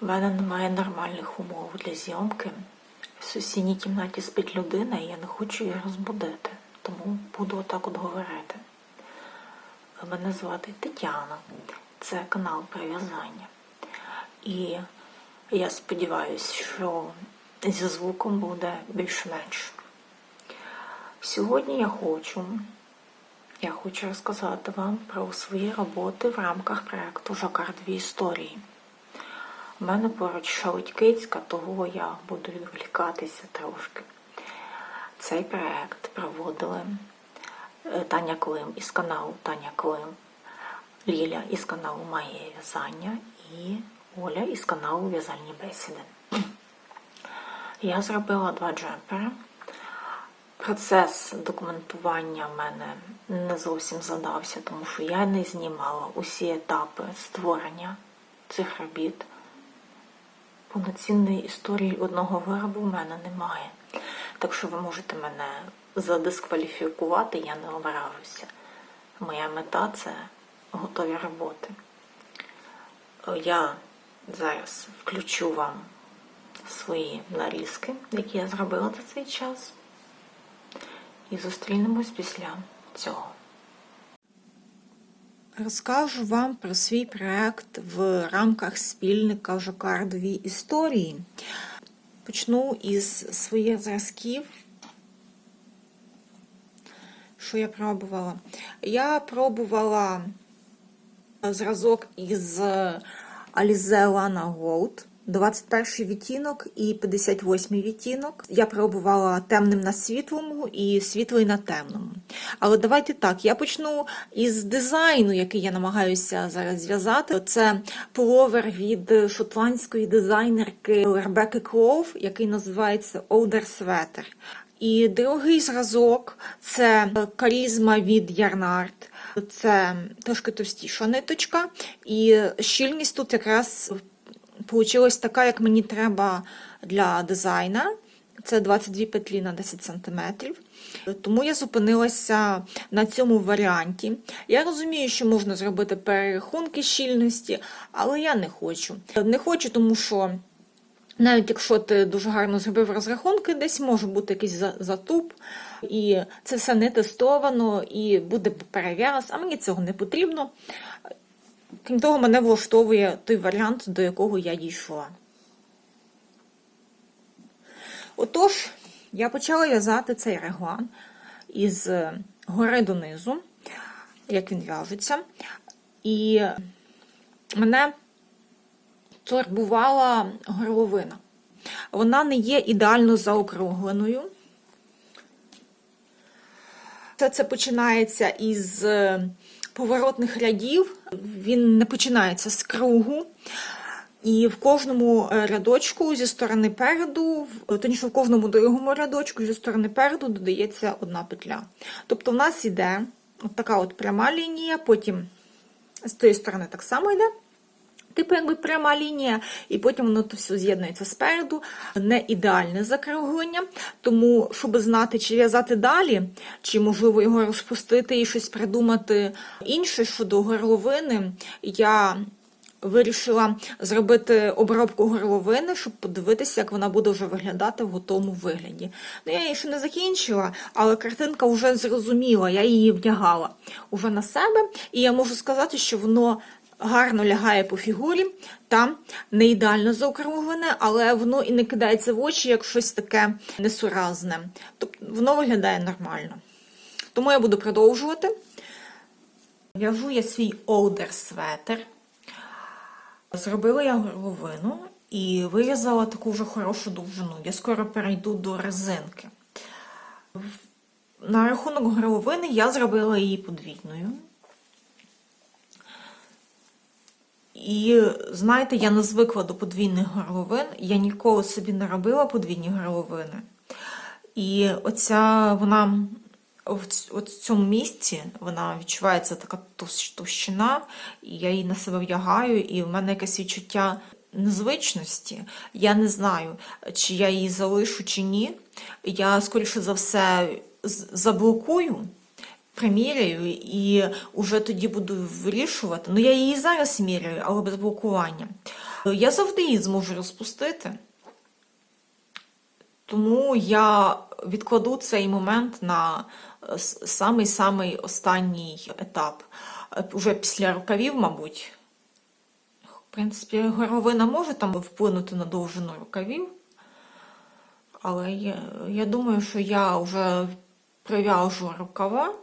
У мене немає нормальних умов для зйомки. В сусідній кімнаті спить людина, і я не хочу її розбудити, тому буду отак от говорити. Мене звати Тетяна, це канал Прив'язання. І я сподіваюся, що зі звуком буде більш-менш. Сьогодні я хочу, я хочу розказати вам про свої роботи в рамках проєкту Жакар дві історії. У мене поруч шалить кицька, того я буду відволікатися трошки. Цей проєкт проводили е, Таня Клим із каналу Таня Клим, Ліля із каналу Магія в'язання і Оля із каналу В'язальні бесіди. Я зробила два джемпери. Процес документування в мене не зовсім задався, тому що я не знімала усі етапи створення цих робіт. Повноцінної історії одного виробу в мене немає. Так що ви можете мене задискваліфікувати, я не ображуся. Моя мета це готові роботи. Я зараз включу вам свої нарізки, які я зробила за цей час. І зустрінемось після цього. Розкажу вам про свій проект в рамках спільника Жокардові історії. Почну із своїх зразків. Що я пробувала? Я пробувала зразок із Alize Lana Gold. 21 відтінок і 58 відтінок. Я пробувала темним на світлому і світлий на темному. Але давайте так, я почну із дизайну, який я намагаюся зараз зв'язати. Це пуловер від шотландської дизайнерки Ребекки Клоув, який називається Older Sweater. І другий зразок це карізма від Ярнард. Це трошки товстіша ниточка, і щільність тут якраз Получилась така, як мені треба для дизайна. Це 22 петлі на 10 см. Тому я зупинилася на цьому варіанті. Я розумію, що можна зробити перерахунки щільності, але я не хочу. Не хочу, тому що навіть якщо ти дуже гарно зробив розрахунки, десь може бути якийсь затуп, і це все не тестовано, і буде перев'яз, а мені цього не потрібно. Крім того, мене влаштовує той варіант, до якого я дійшла. Отож, я почала в'язати цей реглан із гори донизу, як він в'яжеться, і мене турбувала горловина. Вона не є ідеально заокругленою. Все це починається із поворотних рядів, він не починається з кругу. І в кожному е, рядочку зі сторони переду, точніше в кожному другому рядочку зі сторони переду додається одна петля. Тобто в нас йде от така от пряма лінія, потім з тієї сторони так само йде. Типу, якби пряма лінія, і потім воно то все з'єднується спереду, не ідеальне закруглення. Тому, щоб знати, чи в'язати далі, чи можливо його розпустити і щось придумати інше щодо горловини, я вирішила зробити обробку горловини, щоб подивитися, як вона буде вже виглядати в готовому вигляді. Ну, я її ще не закінчила, але картинка вже зрозуміла, я її вдягала уже на себе, і я можу сказати, що воно гарно лягає по фігурі, там не ідеально заокруглене, але воно і не кидається в очі як щось таке несуразне. Тобто воно виглядає нормально. Тому я буду продовжувати. В'яжу я свій олдер светер. Зробила я горловину і вив'язала таку вже хорошу довжину. Я скоро перейду до резинки. На рахунок горловини я зробила її подвійною. І знаєте, я не звикла до подвійних горловин, я ніколи собі не робила подвійні горловини. І оця вона в цьому місці вона відчувається така товщина, і я її на себе вдягаю, і в мене якесь відчуття незвичності. Я не знаю, чи я її залишу, чи ні. Я, скоріше за все, заблокую приміряю і вже тоді буду вирішувати. Ну, я її зараз міряю, але без блокування. Я завжди її зможу розпустити. Тому я відкладу цей момент на е, самий-самий останній етап. Е, Уже після рукавів, мабуть. В принципі, горовина може там вплинути на довжину рукавів. Але я, я думаю, що я вже прив'яжу рукава,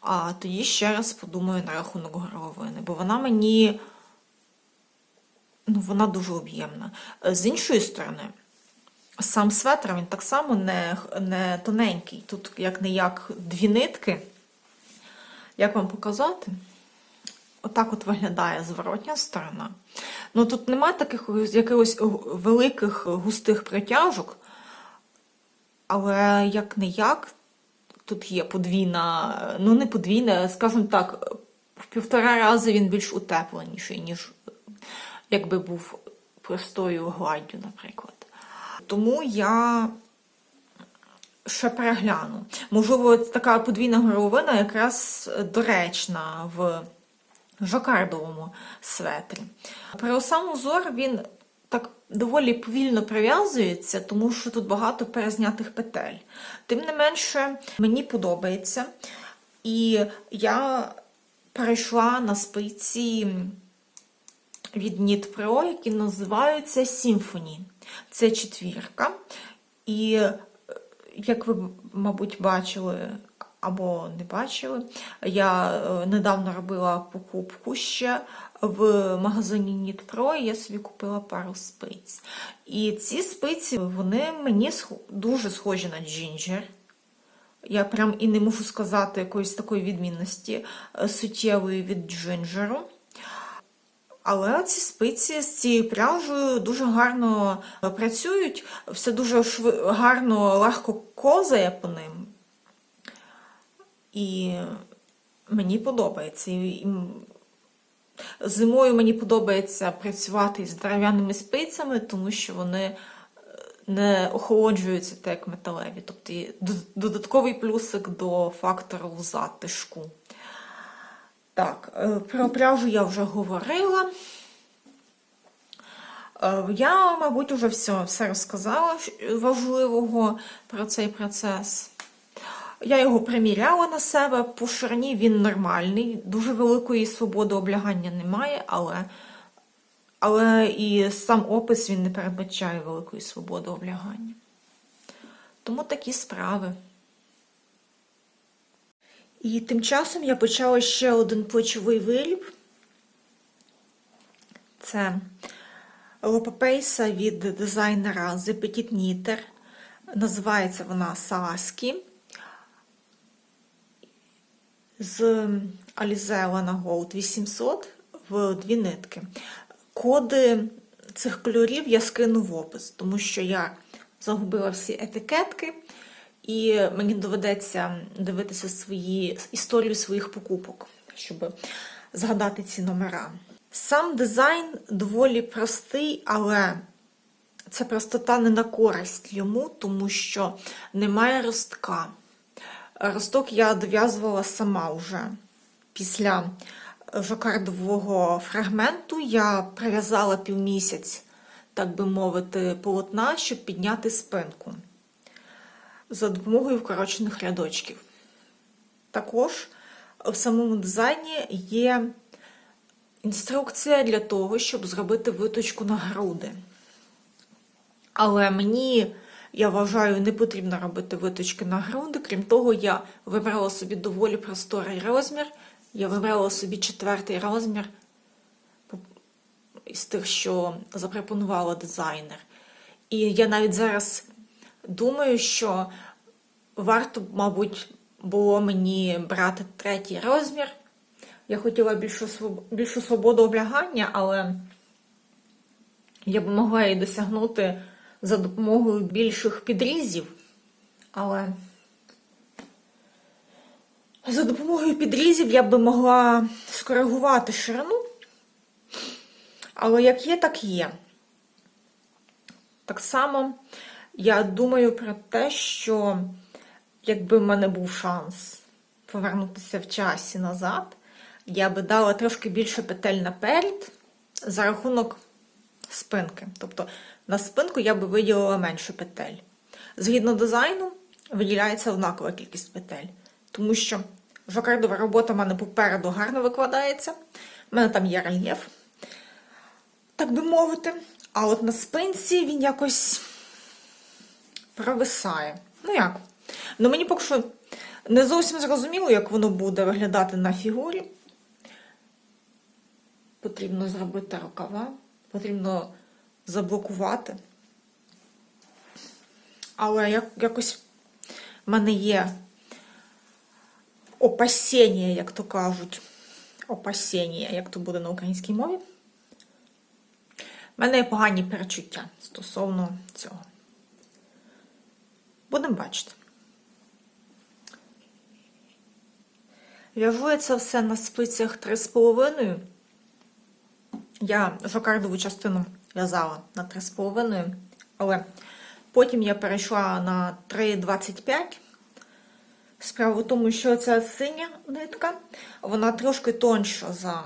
а тоді ще раз подумаю на рахунок горловини, бо вона мені ну, вона дуже об'ємна. З іншої сторони, сам светр він так само не, не тоненький. Тут як не як дві нитки. Як вам показати? Отак от виглядає зворотня сторона. Ну тут немає таких якихось великих густих протяжок, але як не як, тут є подвійна, ну не подвійна, скажімо так, в півтора рази він більш утепленіший, ніж якби був простою гладдю, наприклад. Тому я ще перегляну. Можливо, така подвійна горловина якраз доречна в жакардовому светрі. Про сам узор він доволі повільно прив'язується, тому що тут багато перезнятих петель. Тим не менше, мені подобається. І я перейшла на спиці від Knit Pro, які називаються Symphony. Це четвірка. І, е, як ви, мабуть, бачили або не бачили, я е, недавно робила покупку ще в магазині Pro, і я собі купила пару спиць. І ці спиці, вони мені дуже схожі на Ginger. Я прям і не можу сказати якоїсь такої відмінності е, суттєвої від джинджеру. Але ці спиці з цією пряжею дуже гарно е, працюють, все дуже шви- гарно, легко козає по ним. І мені подобається. І зимою мені подобається працювати з дерев'яними спицями, тому що вони е, не охолоджуються так, як металеві. Тобто додатковий плюсик до фактору затишку. Так, е, про пряжу я вже говорила. Е, Я, мабуть, вже все, все розказала важливого про цей процес. Я його приміряла на себе, по ширині він нормальний, дуже великої свободи облягання немає, але, але і сам опис він не передбачає великої свободи облягання. Тому такі справи. І тим часом я почала ще один плечовий виріб. Це лопапейса від дизайнера The Petit Knitter. Називається вона Саскі. З Alize Lana Gold 800 в дві нитки. Коди цих кольорів я скину в опис, тому що я загубила всі етикетки, і мені доведеться дивитися свої історію своїх покупок, щоб згадати ці номера. Сам дизайн доволі простий, але це простота не на користь йому, тому що немає ростка. Росток я дов'язувала сама вже. Після жакардового фрагменту я прив'язала півмісяць, так би мовити, полотна, щоб підняти спинку за допомогою вкорочених рядочків. Також в самому дизайні є інструкція для того, щоб зробити виточку на груди. Але мені, я вважаю, не потрібно робити виточки на груди. Крім того, я вибрала собі доволі просторий розмір. Я вибрала собі четвертий розмір із тих, що запропонувала дизайнер. І я навіть зараз думаю, що варто, мабуть, було мені брати третій розмір. Я хотіла більшу, своб- більшу свободу облягання, але я б могла її досягнути за допомогою більших підрізів. Але за допомогою підрізів я би могла скоригувати ширину. Але як є, так є. Так само я думаю про те, що якби в мене був шанс повернутися в часі назад, я би дала трошки більше петель наперед за рахунок спинки. Тобто на спинку я би виділила менше петель. Згідно дизайну, виділяється однакова кількість петель, тому що жакардова робота в мене попереду гарно викладається. У мене там є рельєф, так би мовити. А от на спинці він якось провисає. Ну як? Ну мені поки що не зовсім зрозуміло, як воно буде виглядати на фігурі. Потрібно зробити рукава, потрібно заблокувати. Але як, якось в мене є опасіння, як то кажуть. Опасіння, як то буде на українській мові. У мене є погані перечуття стосовно цього. Будемо бачити. В'яжу я це все на спицях 3,5. Я жакардову частину в'язала на 3,5, але потім я перейшла на 3,25. Справа в тому, що ця синя нитка, вона трошки тонша за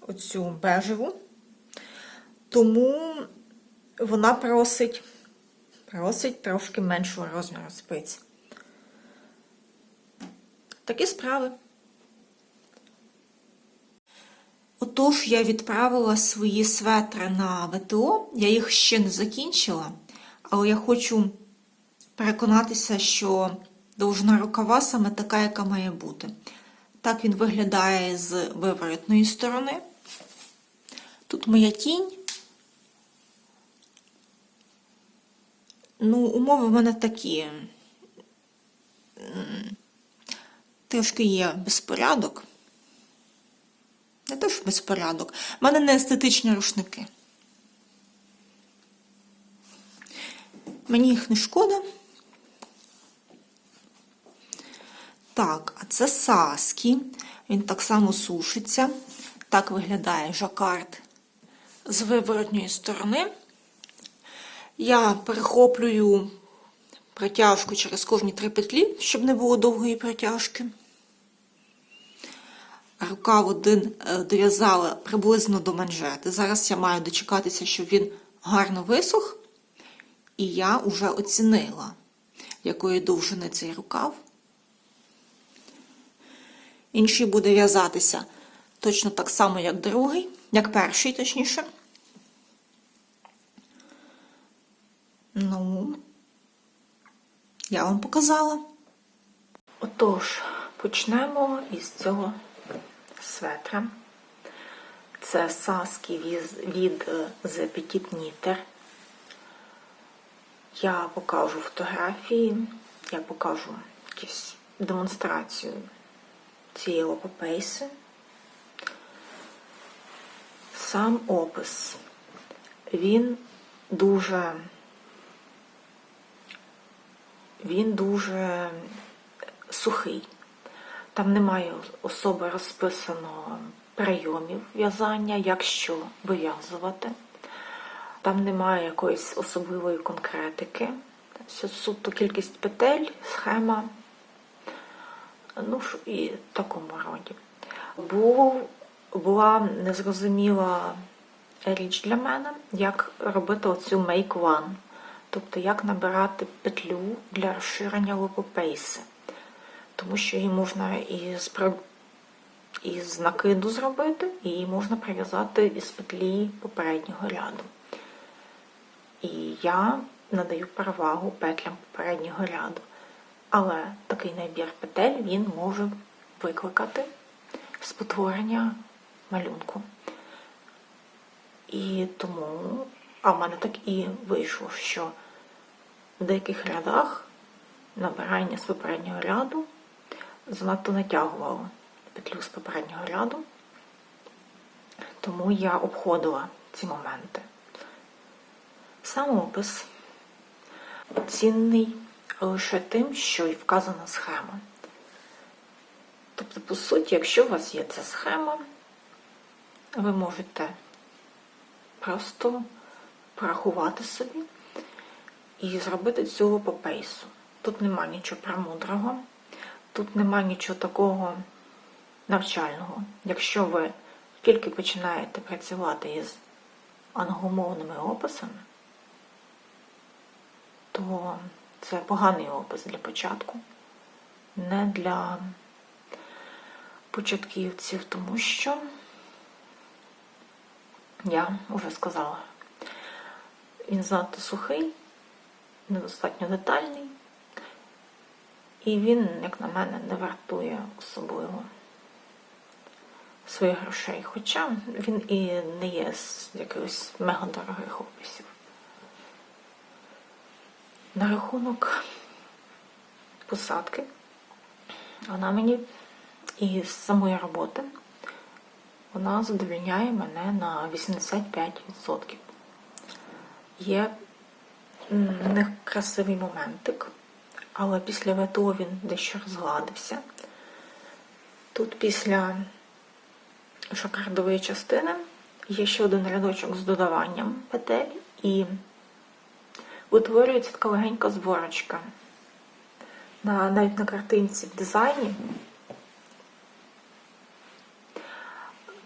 оцю бежеву, тому вона просить, просить трошки меншого розміру спиць. Такі справи. Отож, я відправила свої светри на ВТО. Я їх ще не закінчила, але я хочу переконатися, що довжина рукава саме така, яка має бути. Так він виглядає з виворотної сторони. Тут моя тінь. Ну, умови в мене такі. Трошки є безпорядок. Не те, що безпорядок. У мене не естетичні рушники. Мені їх не шкода. Так, а це Саскі. Він так само сушиться. Так виглядає жакард з виворотньої сторони. Я перехоплюю протяжку через кожні три петлі, щоб не було довгої протяжки. Рукав один е, дов'язала приблизно до манжети. Зараз я маю дочекатися, щоб він гарно висох. І я вже оцінила, якої довжини цей рукав. Інший буде в'язатися точно так само, як другий, як перший, точніше. Ну, я вам показала. Отож, почнемо із цього светра. Це саски від, The Petit Knitter. Я покажу фотографії, я покажу якусь демонстрацію цієї лопопейси. Сам опис. Він дуже він дуже сухий. Там немає особо розписано прийомів в'язання, як що вив'язувати. Там немає якоїсь особливої конкретики. Суто кількість петель, схема. Ну і в такому роді. Був, була незрозуміла річ для мене, як робити оцю make one. Тобто, як набирати петлю для розширення лопопейси. Тому що її можна із, із накиду зробити, і її можна прив'язати із петлі попереднього ряду. І я надаю перевагу петлям попереднього ряду. Але такий набір петель він може викликати спотворення малюнку. І тому, а в мене так і вийшло, що в деяких рядах набирання з попереднього ряду занадто натягувало петлю з попереднього ряду, тому я обходила ці моменти. Сам опис цінний лише тим, що і вказана схема. Тобто, по суті, якщо у вас є ця схема, ви можете просто порахувати собі і зробити цього по пейсу. Тут нема нічого премудрого, тут нема нічого такого навчального. Якщо ви тільки починаєте працювати із англомовними описами, то це поганий опис для початку, не для початківців, тому що я вже сказала, він занадто сухий, недостатньо детальний, і він, як на мене, не вартує особливо своїх грошей. Хоча він і не є з якихось мегадорогих описів. На рахунок посадки, вона мені і з самої роботи вона задовільняє мене на 85%. Є некрасивий моментик, але після ВТО він дещо розгладився. Тут після шокардової частини є ще один рядочок з додаванням петель і утворюється така легенька зборочка. На, навіть на картинці в дизайні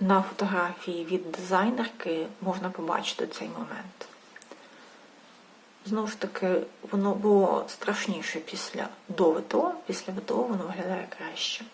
на фотографії від дизайнерки можна побачити цей момент. Знову ж таки, воно було страшніше після до ВТО, після ВТО воно виглядає краще.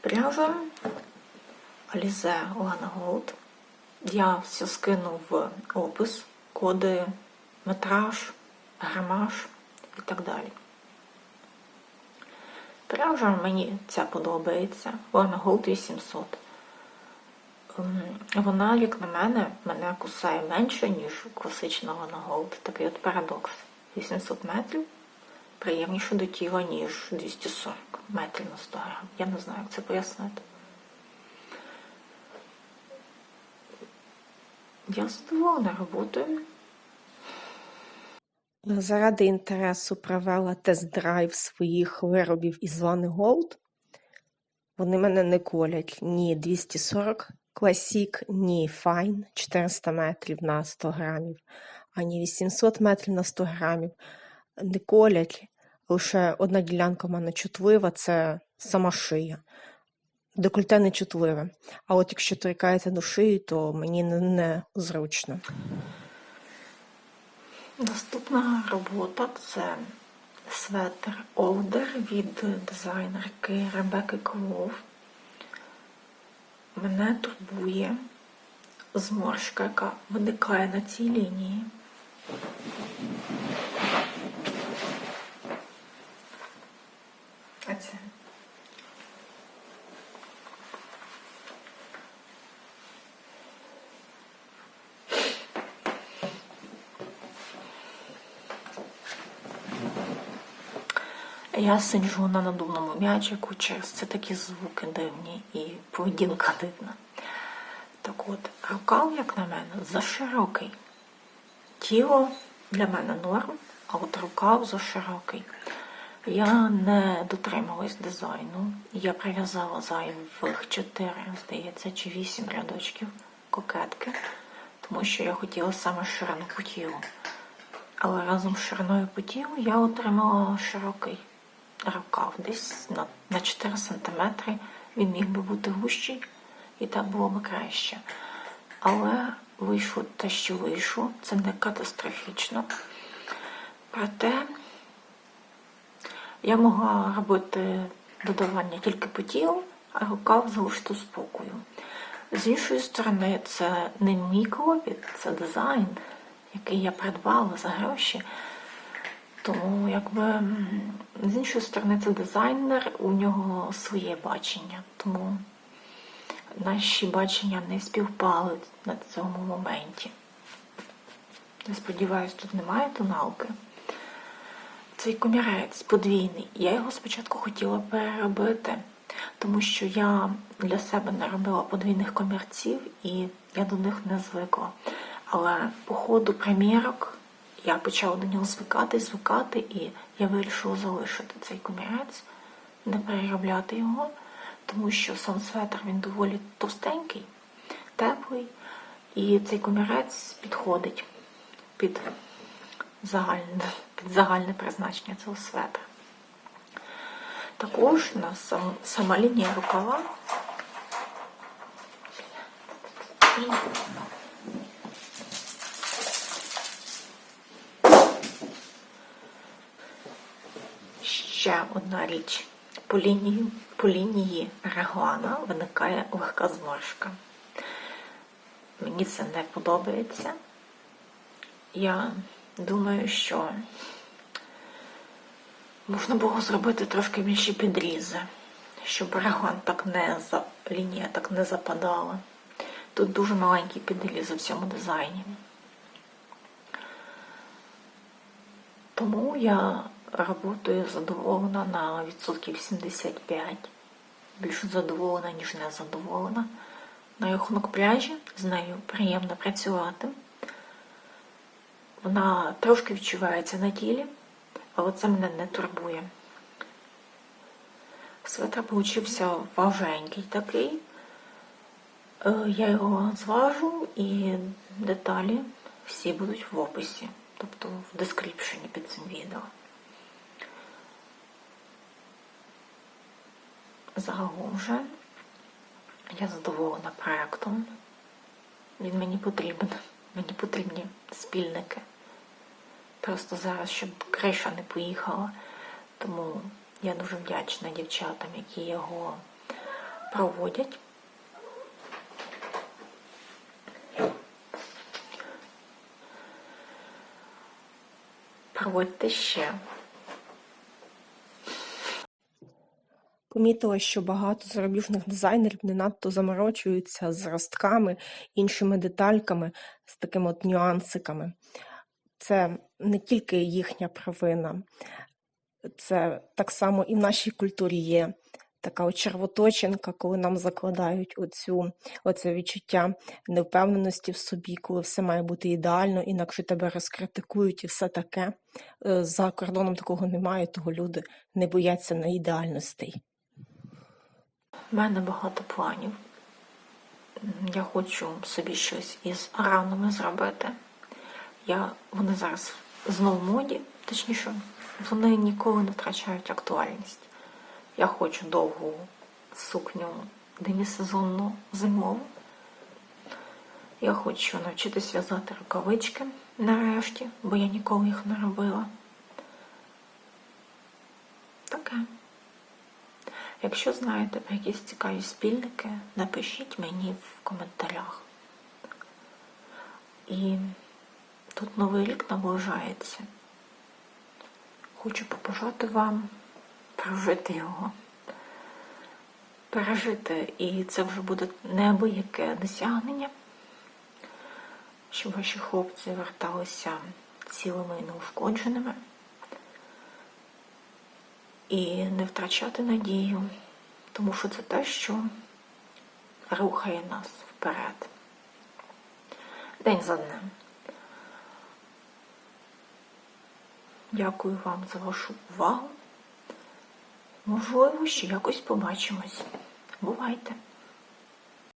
Пряжа Alize Lana Gold. Я все скину в опис, коди, метраж, грамаж і так далі. Пряжа мені ця подобається. Lana Gold 800. Вона, як на мене, мене кусає менше, ніж класична Lana Gold. Такий от парадокс. 800 метрів приємніше до тіла, ніж 240 метрів на 100 грам. Я не знаю, як це пояснити. Я задоволена роботою. Заради інтересу провела тест-драйв своїх виробів із Лани Gold. Вони мене не колять ні 240 Classic, ні Fine 400 метрів на 100 грамів, ані 800 метрів на 100 грамів. Не колять. Лише одна ділянка в мене чутлива це сама шия. Декольте не чутливе. А от якщо торкається до шиї, то мені не, зручно. Наступна робота це светр Олдер від дизайнерки Ребекки Клов. Мене турбує зморшка, яка виникає на цій лінії. А Я сиджу на надувному м'ячику, через це такі звуки дивні і поведінка дивна. Так от, рукав, як на мене, заширокий. Тіло для мене норм, а от рукав заширокий. Я не дотрималась дизайну. Я прив'язала зайвих 4, здається, чи 8 рядочків кокетки, тому що я хотіла саме ширину по тілу. Але разом з шириною по тілу я отримала широкий рукав. Десь на, на 4 см він міг би бути гущий, і так було б краще. Але вийшло те, що вийшло, це не катастрофічно. Проте я могла робити додавання тільки по тілу, а рукав залишити спокою. З іншої сторони, це не мій клопіт, це дизайн, який я придбала за гроші. Тому, якби, з іншої сторони, це дизайнер, у нього своє бачення. Тому наші бачення не співпали на цьому моменті. Я сподіваюся, тут немає тоналки. Цей комірець подвійний. Я його спочатку хотіла переробити, тому що я для себе не робила подвійних комірців і я до них не звикла. Але по ходу примірок я почала до нього звикати, звикати, і я вирішила залишити цей комірець, не переробляти його, тому що сам светр він доволі товстенький, теплий, і цей комірець підходить під загальне, під загальне призначення цього светра. Також у нас сам, сама лінія рукава ще одна річ. По лінії, по лінії реглана виникає легка зморшка. Мені це не подобається. Я думаю, що можна було зробити трошки більші підрізи, щоб реглан так не за лінія так не западала. Тут дуже маленький підріз у цьому дизайні. Тому я роботою задоволена на відсотків 75. Більше задоволена, ніж не задоволена. На рахунок пляжі з нею приємно працювати. Вона трошки відчувається на тілі, але це мене не турбує. Светр получився важенький такий. Е, Я його зважу і деталі всі будуть в описі, тобто в дескріпшені під цим відео. Загалом же я задоволена проектом. Він мені потрібен. Мені потрібні спільники. Просто зараз, щоб криша не поїхала. Тому я дуже вдячна дівчатам, які його проводять. Проводьте ще. Помітила, що багато зарубіжних дизайнерів не надто заморочуються з ростками, іншими детальками, з такими от нюансиками. Це не тільки їхня провина, це так само і в нашій культурі є така от червоточинка, коли нам закладають оцю, оце відчуття невпевненості в собі, коли все має бути ідеально, інакше тебе розкритикують і все таке. Е, За кордоном такого немає, того люди не бояться на ідеальностей. У мене багато планів. Я хочу собі щось із ранами зробити. Я, вони зараз знову в моді, точніше, вони ніколи не втрачають актуальність. Я хочу довгу сукню демісезонну зимову. Я хочу навчитись в'язати рукавички нарешті, бо я ніколи їх не робила. Таке. Якщо знаєте про якісь цікаві спільники, напишіть мені в коментарях. І тут новий рік наближається. Хочу побажати вам прожити його, пережити, і це вже буде неабияке досягнення, щоб ваші хлопці верталися цілими і неушкодженими і не втрачати надію, тому що це те, що рухає нас вперед. День за днем. Дякую вам за вашу увагу. Можливо, ще якось побачимось. Бувайте!